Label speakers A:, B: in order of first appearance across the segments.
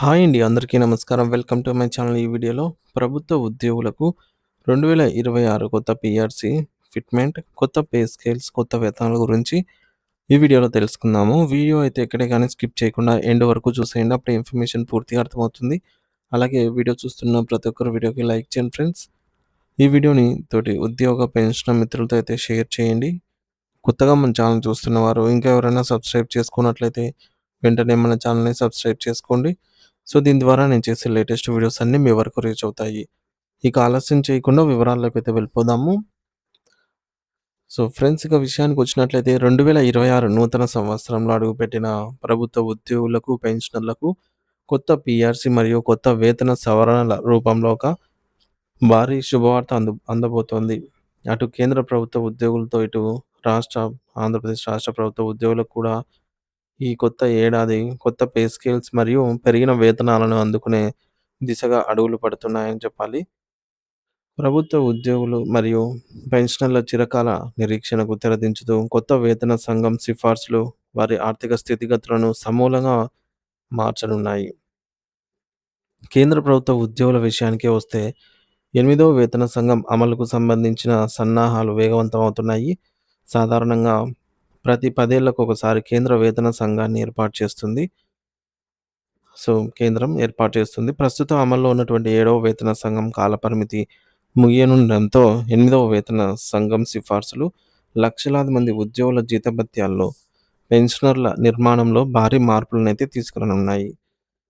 A: Hi అండి. అందరికీ నమస్కారం. Welcome to my channel. ఈ వీడియోలో ప్రభుత్వ ఉద్యోగులకు 2026 కొత్త పిఆర్సీ ఫిట్‌మెంట్, కొత్త పే స్కేల్స్, కొత్త వేతనాల గురించి ఈ వీడియోలో తెలుసుకుందాము. వీడియో అయితే ఎక్కడే కానీ స్కిప్ చేయకుండా ఎండ్ వరకు చూసేయండి. అప్పుడే ఇన్ఫర్మేషన్ పూర్తిగా అర్థమవుతుంది. అలాగే వీడియో చూస్తున్న ప్రతి ఒక్కరు వీడియోకి లైక్ చేయండి ఫ్రెండ్స్. ఈ వీడియోని తోటి ఉద్యోగ, పెన్షన్ మిత్రులతో అయితే షేర్ చేయండి. కొత్తగా మన ఛానల్ చూస్తున్న వారు ఇంకా ఎవరైనా సబ్స్క్రైబ్ చేసుకున్నట్లయితే వెంటనే మన ఛానల్‌ని సబ్స్క్రైబ్ చేసుకోండి. సో, దీని ద్వారా నేను చేసే లేటెస్ట్ వీడియోస్ అన్నీ మీ వరకు రీచ్ అవుతాయి. ఇక ఆలస్యం చేయకుండా వివరాల్లోకైతే వెళ్ళిపోదాము. సో, ఫ్రెండ్స్ ఇక విషయానికి వచ్చినట్లయితే 2026 నూతన సంవత్సరంలో అడుగుపెట్టిన ప్రభుత్వ ఉద్యోగులకు, పెన్షనర్లకు కొత్త పిఆర్సి మరియు కొత్త వేతన సవరణల రూపంలో ఒక భారీ శుభవార్త అందు అందబోతోంది. అటు కేంద్ర ప్రభుత్వ ఉద్యోగులతో, ఇటు రాష్ట్ర ఆంధ్రప్రదేశ్ రాష్ట్ర ప్రభుత్వ ఉద్యోగులకు కూడా ఈ కొత్త ఏడాది కొత్త పే స్కేల్స్ మరియు పెరిగిన వేతనాలను అందుకునే దిశగా అడుగులు పడుతున్నాయని చెప్పాలి. ప్రభుత్వ ఉద్యోగులు మరియు పెన్షనర్ల చిరకాల నిరీక్షణకు తెరదించుతూ కొత్త వేతన సంఘం సిఫార్సులు వారి ఆర్థిక స్థితిగతులను సమూలంగా మార్చనున్నాయి. కేంద్ర ప్రభుత్వ ఉద్యోగుల విషయానికే వస్తే ఎనిమిదవ వేతన సంఘం అమలుకు సంబంధించిన సన్నాహాలు వేగవంతమవుతున్నాయి. సాధారణంగా ప్రతి పదేళ్ళకు ఒకసారి కేంద్ర వేతన సంఘాన్ని ఏర్పాటు చేస్తుంది. సో, కేంద్రం ఏర్పాటు చేస్తుంది. ప్రస్తుతం అమల్లో ఉన్నటువంటి ఏడవ వేతన సంఘం కాలపరిమితి ముగియనుండడంతో ఎనిమిదవ వేతన సంఘం సిఫార్సులు లక్షలాది మంది ఉద్యోగుల జీతభత్యాల్లో, పెన్షనర్ల నిర్మాణంలో భారీ మార్పులనైతే తీసుకురానున్నాయి.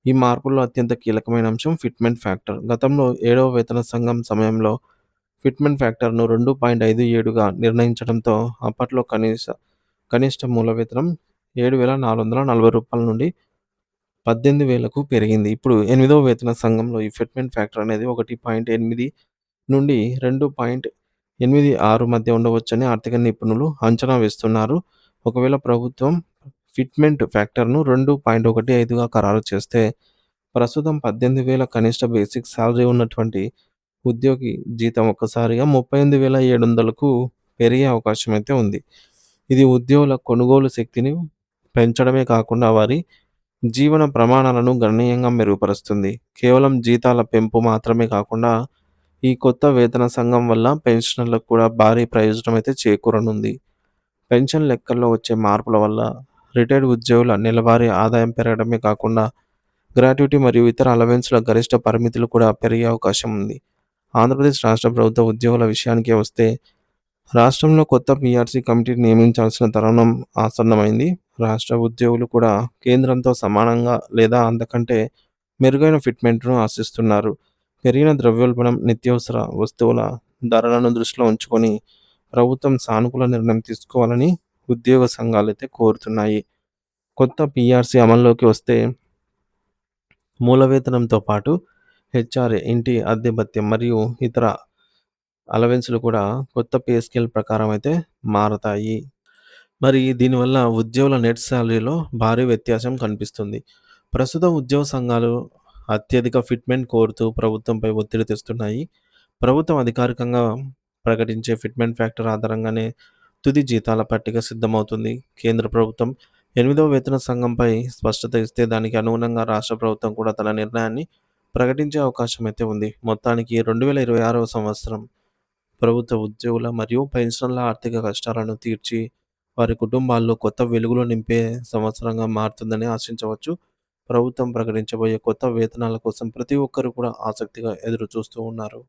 A: ఈ మార్పుల్లో అత్యంత కీలకమైన అంశం ఫిట్‌మెంట్ ఫ్యాక్టర్. గతంలో ఏడవ వేతన సంఘం సమయంలో ఫిట్‌మెంట్ ఫ్యాక్టర్‌ను 2.57గా నిర్ణయించడంతో అప్పట్లో కనీస కనిష్ట మూల వేతనం ఏడు వేల నాలుగు వందల నలభై రూపాయల నుండి 18,000కు పెరిగింది. ఇప్పుడు ఎనిమిదవ వేతన సంఘంలో ఈ ఫిట్‌మెంట్ ఫ్యాక్టర్ అనేది 1.8 నుండి 2.86 మధ్య ఉండవచ్చని ఆర్థిక నిపుణులు అంచనా వేస్తున్నారు. ఒకవేళ ప్రభుత్వం ఫిట్‌మెంట్ ఫ్యాక్టర్‌ను 2.15గా ఖరారు చేస్తే ప్రస్తుతం 18,000 కనిష్ట బేసిక్ శాలరీ ఉన్నటువంటి ఉద్యోగి జీతం ఒక్కసారిగా 38,700కు పెరిగే అవకాశం అయితే ఉంది. ఇది ఉద్యోగుల కొనుగోలు శక్తిని పెంచడమే కాకుండా వారి జీవన ప్రమాణాలను గణనీయంగా మెరుగుపరుస్తుంది. కేవలం జీతాల పెంపు మాత్రమే కాకుండా ఈ కొత్త వేతన సంఘం వల్ల పెన్షనర్లకు కూడా భారీ ప్రయోజనం అయితే చేకూరనుంది. పెన్షన్ లెక్కల్లో వచ్చే మార్పుల వల్ల రిటైర్డ్ ఉద్యోగుల నెలవారీ ఆదాయం పెరగడమే కాకుండా గ్రాట్యుటీ మరియు ఇతర అలవెన్స్‌ల గరిష్ట పరిమితులు కూడా పెరిగే అవకాశం ఉంది. ఆంధ్రప్రదేశ్ రాష్ట్ర ప్రభుత్వ ఉద్యోగుల విషయానికి వస్తే రాష్ట్రంలో కొత్త పీఆర్సీ కమిటీని నియమించాల్సిన తరుణం ఆసన్నమైంది. రాష్ట్ర ఉద్యోగులు కూడా కేంద్రంతో సమానంగా లేదా అంతకంటే మెరుగైన ఫిట్‌మెంట్‌ను ఆశిస్తున్నారు. పెరిగిన ద్రవ్యోల్బణం, నిత్యావసర వస్తువుల ధరలను దృష్టిలో ఉంచుకొని ప్రభుత్వం సానుకూల నిర్ణయం తీసుకోవాలని ఉద్యోగ సంఘాలైతే కోరుతున్నాయి. కొత్త పీఆర్సీ అమల్లోకి వస్తే మూల వేతనంతో పాటు హెచ్ఆర్ఏ, ఇంటి అద్దె భత్యం మరియు ఇతర అలవెన్స్‌లు కూడా కొత్త పే స్కేల్ ప్రకారం అయితే మారతాయి. మరి దీనివల్ల ఉద్యోగుల నెట్ శాలరీలో భారీ వ్యత్యాసం కనిపిస్తుంది. ప్రస్తుతం ఉద్యోగ సంఘాలు అత్యధిక ఫిట్‌మెంట్ కోరుతూ ప్రభుత్వంపై ఒత్తిడి తెస్తున్నాయి. ప్రభుత్వం అధికారికంగా ప్రకటించే ఫిట్‌మెంట్ ఫ్యాక్టర్ ఆధారంగానే తుది జీతాల పట్టిక సిద్ధమవుతుంది. కేంద్ర ప్రభుత్వం ఎనిమిదవ వేతన సంఘంపై స్పష్టత ఇస్తే దానికి అనుగుణంగా రాష్ట్ర ప్రభుత్వం కూడా తన నిర్ణయాన్ని ప్రకటించే అవకాశం అయితే ఉంది. మొత్తానికి 2026వ సంవత్సరం ప్రభుత్వ ఉద్యోగుల మరియు పెన్షన్ల ఆర్థిక కష్టాలను తీర్చి వారి కుటుంబాల్లో కొత్త వెలుగులు నింపే సంవత్సరంగా మారుతుందని ఆశించవచ్చు. ప్రభుత్వం ప్రకటించబోయే కొత్త వేతనాల కోసం ప్రతి ఒక్కరు కూడా ఆసక్తిగా ఎదురు చూస్తూ ఉన్నారు.